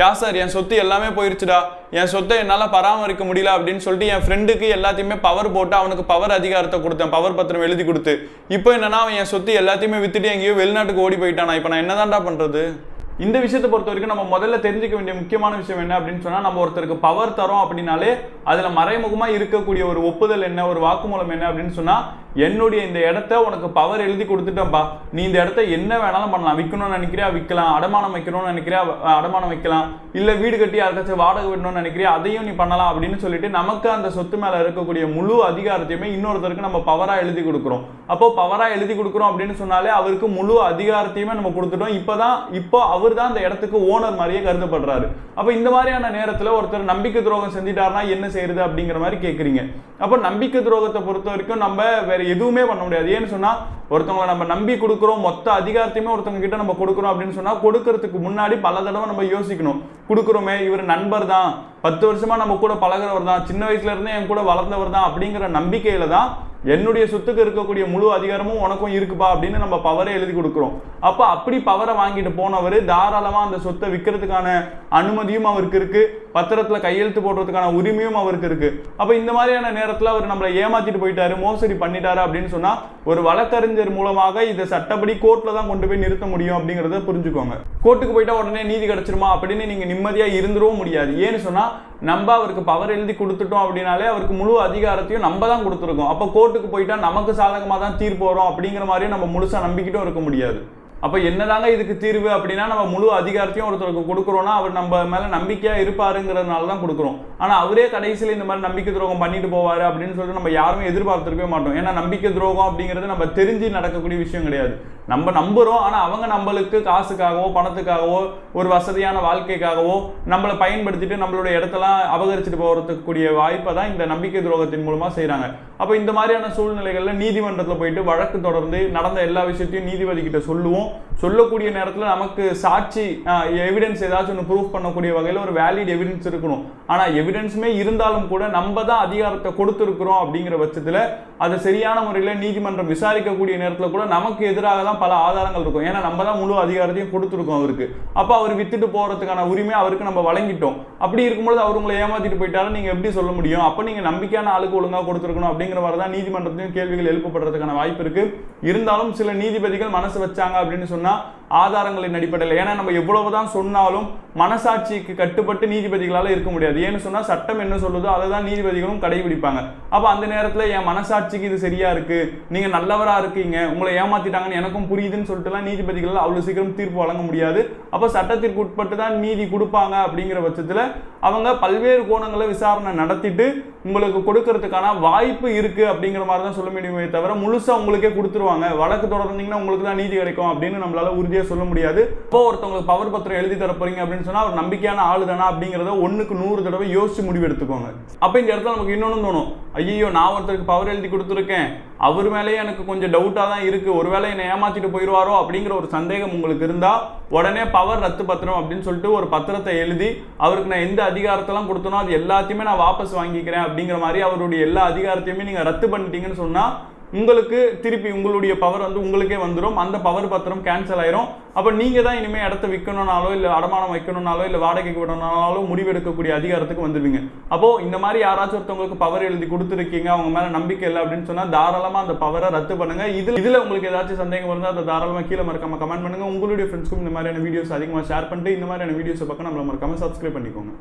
யா sir என் சொத்து எல்லாமே போயிருச்சுடா. என் சொத்தை என்னால் பராமரிக்க முடியல அப்படின்னு சொல்லிட்டு என் ஃப்ரெண்டுக்கு எல்லாத்தையுமே பவர் போட்டு அவனுக்கு பவர் அதிகாரத்தை கொடுத்தேன் பவர் பத்திரம் எழுதி கொடுத்து. இப்போ என்னன்னா அவன் என் சொத்து எல்லாத்தையுமே வித்துட்டு எங்கேயோ வெளிநாட்டுக்கு ஓடி போயிட்டானா? இப்போ நான் என்னதான்டா பண்ணுறது இந்த விஷயத்தை பொறுத்த வரைக்கும் நம்ம முதல்ல தெரிஞ்சுக்க வேண்டிய முக்கியமான விஷயம் என்ன அப்படின்னு சொன்னால் நம்ம ஒருத்தருக்கு பவர் தரோம் அப்படின்னாலே அதில் மறைமுகமாக இருக்கக்கூடிய ஒரு ஒப்புதல் என்ன ஒரு வாக்குமூலம் என்ன அப்படின்னு சொன்னால் என்னுடைய இந்த இடத்த உனக்கு பவர் எழுதி கொடுத்துட்டேன்ப்பா நீ இந்த இடத்த என்ன வேணாலும் பண்ணலாம். விற்கணும்னு நினைக்கிறியா? விற்கலாம். அடமானம் வைக்கணும்னு நினைக்கிறியா? அடமானம் வைக்கலாம். இல்லை வீடு கட்டி யாருக்காச்சும் வாடகை விடணும்னு நினைக்கிறியா? அதையும் நீ பண்ணலாம் அப்படின்னு சொல்லிட்டு நமக்கு அந்த சொத்து மேலே இருக்கக்கூடிய முழு அதிகாரத்தையுமே இன்னொருத்தருக்கு நம்ம பவராக எழுதி கொடுக்குறோம். அப்போ பவராக எழுதி கொடுக்குறோம் அப்படின்னு சொன்னாலே அவருக்கு முழு அதிகாரத்தையுமே நம்ம கொடுத்துட்டோம். இப்போ தான் இப்போ அவர் தான் அந்த இடத்துக்கு ஓனர் மாதிரியே கருதப்படுறாரு. அப்போ இந்த மாதிரியான நேரத்தில் ஒருத்தர் நம்பிக்கை துரோகம் செஞ்சிட்டாருனா என்ன செய்யறது அப்படிங்கிற மாதிரி கேட்குறீங்க அப்போ நம்பிக்கை துரோகத்தை பொறுத்த வரைக்கும் நம்ம வேற எதுவுமே பண்ண முடியாது. ஏன்னு சொன்னா ஒருத்தவங்களை நம்ம நம்பி கொடுக்குறோம் மொத்த அதிகாரத்தையுமே ஒருத்தவங்க கிட்ட நம்ம கொடுக்குறோம் அப்படின்னு சொன்னால் கொடுக்கறதுக்கு முன்னாடி பல தடவை நம்ம யோசிக்கணும். கொடுக்குறோமே இவர் நண்பர் தான். பத்து வருஷமா நம்ம கூட பழகுறவர் தான். சின்ன வயசுல இருந்தே என் கூட வளர்ந்தவர் தான் அப்படிங்கிற நம்பிக்கையில தான் என்னுடைய சொத்துக்கு இருக்கக்கூடிய முழு அதிகாரமும் உனக்கும் இருக்குப்பா அப்படின்னு நம்ம பவரை எழுதி கொடுக்குறோம். அப்போ அப்படி பவரை வாங்கிட்டு போனவர் தாராளமாக அந்த சொத்தை விற்கிறதுக்கான அனுமதியும் அவருக்கு இருக்குது பத்திரத்தில் கையெழுத்து போடுறதுக்கான உரிமையும் அவருக்கு இருக்கு. அப்போ இந்த மாதிரியான நேரத்தில் அவர் நம்மளை ஏமாத்திட்டு போயிட்டாரு மோசடி பண்ணிட்டாரு அப்படின்னு சொன்னால் ஒரு வழக்கறிஞர் மூலமாக இதை சட்டப்படி கோர்ட்டில் தான் கொண்டு போய் நிறுத்த முடியும் அப்படிங்கிறத புரிஞ்சுக்கோங்க. கோர்ட்டுக்கு போயிட்டா உடனே நீதி கிடைச்சிருமா அப்படின்னு நீங்கள் நிம்மதியாக இருந்துடவும் முடியாது. ஏன்னு சொன்னால் நம்ம அவருக்கு பவர் எழுதி கொடுத்துட்டோம் அப்படின்னாலே அவருக்கு முழு அதிகாரத்தையும் நம்ம தான் கொடுத்துருக்கோம். அப்போ கோர்ட்டுக்கு போயிட்டா நமக்கு சாதகமாக தான் தீர்ப்பு வரும் அப்படிங்கிற மாதிரியும் நம்ம முழுசாக நம்பிக்கிட்டும் இருக்க முடியாது. அப்போ என்னதாங்க இதுக்கு தீர்வு அப்படின்னா நம்ம முழு அதிகாரத்தையும் ஒருத்தருக்கு கொடுக்குறோம்னா அவர் நம்ம மேல நம்பிக்கையா இருப்பாருங்கிறதுனால தான் கொடுக்குறோம். ஆனா அவரே கடைசியில் இந்த மாதிரி நம்பிக்கை துரோகம் பண்ணிட்டு போவாரு அப்படின்னு சொல்லிட்டு நம்ம யாருமே எதிர்பார்த்துருக்கவே மாட்டோம். ஏன்னா நம்பிக்கை துரோகம் அப்படிங்கிறது நம்ம தெரிஞ்சு நடக்கக்கூடிய விஷயம் கிடையாது. நம்ம நம்புகிறோம் ஆனால் அவங்க நம்மளுக்கு காசுக்காகவோ பணத்துக்காகவோ ஒரு வசதியான வாழ்க்கைக்காகவோ நம்மளை பயன்படுத்திட்டு நம்மளோட இடத்தெல்லாம் அபகரிச்சுட்டு போகிறதுக்கு கூடிய வாய்ப்பை தான் இந்த நம்பிக்கை துரோகத்தின் மூலமாக செய்கிறாங்க அப்போ இந்த மாதிரியான சூழ்நிலைகளில் நீதிமன்றத்தில் போயிட்டு வழக்கு தொடர்ந்து நடந்த எல்லா விஷயத்தையும் நீதிபதிக்கிட்ட சொல்லுவோம். சொல்லக்கூடிய நேரத்தில் நமக்கு சாட்சி எவிடன்ஸ் ஏதாச்சும் ஒன்று ப்ரூஃப் பண்ணக்கூடிய வகையில் ஒரு வேலிட் எவிடன்ஸ் இருக்கணும். ஆனால் எவிடன்ஸுமே இருந்தாலும் கூட நம்ம தான் அதிகாரத்தை கொடுத்துருக்குறோம் அப்படிங்கிற பட்சத்தில் அதை சரியான முறையில் நீதிமன்றம் விசாரிக்கக்கூடிய நேரத்தில் கூட நமக்கு எதிராக தான் பல ஆதாரங்கள் இருக்கும். ஏன்னா நம்ம தான் முழு அதிகாரத்தையும் கொடுத்துருக்கோம் அவருக்கு. அப்போ அவர் வித்துட்டு போறதுக்கான உரிமை அவருக்கு நம்ம வழங்கிட்டோம். அப்படி இருக்கும்பொழுது அவர் உங்களை ஏமாத்திட்டு போயிட்டாலும் நீங்கள் எப்படி சொல்ல முடியும்? அப்போ நீங்க நம்பிக்கையான ஆளுக்கு ஒழுங்கா கொடுத்துருக்கணும் அப்படிங்கிற மாதிரி தான் நீதிமன்றத்தையும் கேள்விகள் எழுப்பப்படுறதுக்கான வாய்ப்பு இருக்கு. இருந்தாலும் சில நீதிபதிகள் மனசு வச்சாங்க அப்படின்னு சொன்னா ஆதாரங்களின் அடிப்படையில். ஏன்னா நம்ம எவ்வளவுதான் சொன்னாலும் மனசாட்சிக்கு கட்டுப்பட்டு நீதிபதிகளால் இருக்க முடியாது. ஏன்னு சொன்னா சட்டம் என்ன சொல்லுதோ அதை தான் நீதிபதிகளும் கடைபிடிப்பாங்க. அப்ப அந்த நேரத்துல என் மனசாட்சிக்கு இது சரியா இருக்கு? நீங்க நல்லவரா இருக்கீங்க. உங்களை ஏமாத்திட்டாங்கன்னு எனக்கும் புரியுதுன்னு சொல்லிட்டுலாம் நீதிபதிகள் அவ்வளவு சீக்கிரம் தீர்ப்பு வழங்க முடியாது. அப்ப சட்டத்திற்கு உட்பட்டு தான் நீதி கொடுப்பாங்க அப்படிங்கிற பட்சத்துல அவங்க பல்வேறு கோணங்களை விசாரணை நடத்திட்டு உங்களுக்கு கொடுக்கறதுக்கான வாய்ப்பு இருக்கு அப்படிங்கிற மாதிரி தான் சொல்ல முடியுமே தவிர முழுசா உங்களுக்கே கொடுத்துருவாங்க. வழக்கு தொடர்ந்தீங்கன்னா உங்களுக்கு தான் நீதி கிடைக்கும் அப்படின்னு நம்மளால உறுதியாக சொல்ல முடியாது. இப்போ ஒருத்தவங்களுக்கு பவர் பத்திரம் எழுதி தர போறீங்க அப்படின்னு சொன்னா அவர் நம்பிக்கையான ஆளு தானா அப்படிங்கிறத ஒன்றுக்கு நூறு தடவை யோசிச்சு முடிவு எடுத்துக்கோங்க அப்போ இந்த இடத்துல நமக்கு இன்னொன்னு தோணும். ஐயோ நான் ஒருத்தருக்கு பவர் எழுதி கொடுத்துருக்கேன். அவர் மேலேயே எனக்கு கொஞ்சம் டவுட்டாக தான் இருக்கு. ஒருவேளை என்னை ஏமாத்திட்டு போயிடுவாரோ அப்படிங்கிற ஒரு சந்தேகம் உங்களுக்கு இருந்தா உடனே பவர் ரத்து பத்திரம் அப்படின்னு சொல்லிட்டு ஒரு பத்திரத்தை எழுதி அவருக்கு நான் எந்த அதிகாரத்தெல்லாம் கொடுத்தனோ அது எல்லாத்தையுமே நான் வாபஸ் வாங்கிக்கிறேன் அப்படிங்கிற மாதிரி அவருடைய எல்லா அதிகாரத்தையுமே நீங்க ரத்து பண்ணிட்டீங்கன்னு சொன்னா உங்களுக்கு திருப்பி உங்களுடைய பவர் வந்து உங்களுக்கே வந்துடும் அந்த பவர் பத்திரம் கேன்சல் ஆயிரும். அப்போ நீங்க தான் இனிமேல் இடத்த விற்கணும்னாலோ இல்லை அடமானம் வைக்கணும்னாலோ இல்லை வாடகைக்கு விடணும்னாலோ முடிவெடுக்கக்கூடிய அதிகாரத்துக்கு வந்துடுவீங்க அப்போ இந்த மாதிரி யாராச்சும் ஒருத்தவங்களுக்கு பவர் எழுதி கொடுத்துருக்கீங்க அவங்க மேல நம்பிக்கை இல்லை அப்படின்னு சொன்னா தாராளமா அந்த பவரை ரத்து பண்ணுங்க. இதுல இதுல உங்களுக்கு ஏதாச்சும் சந்தேகம் இருந்தால் அதை தாராளமாக கீழே மறக்காம கமெண்ட் பண்ணுங்க. உங்களுடைய ஃப்ரெண்ட்ஸ்க்கும் இந்த மாதிரியான வீடியோஸ் அதிகமாக ஷேர் பண்ணிட்டு இந்த மாதிரியான வீடியோஸை பக்கம் நம்மள மறக்காம சப்ஸ்கிரைப் பண்ணிக்கோங்க.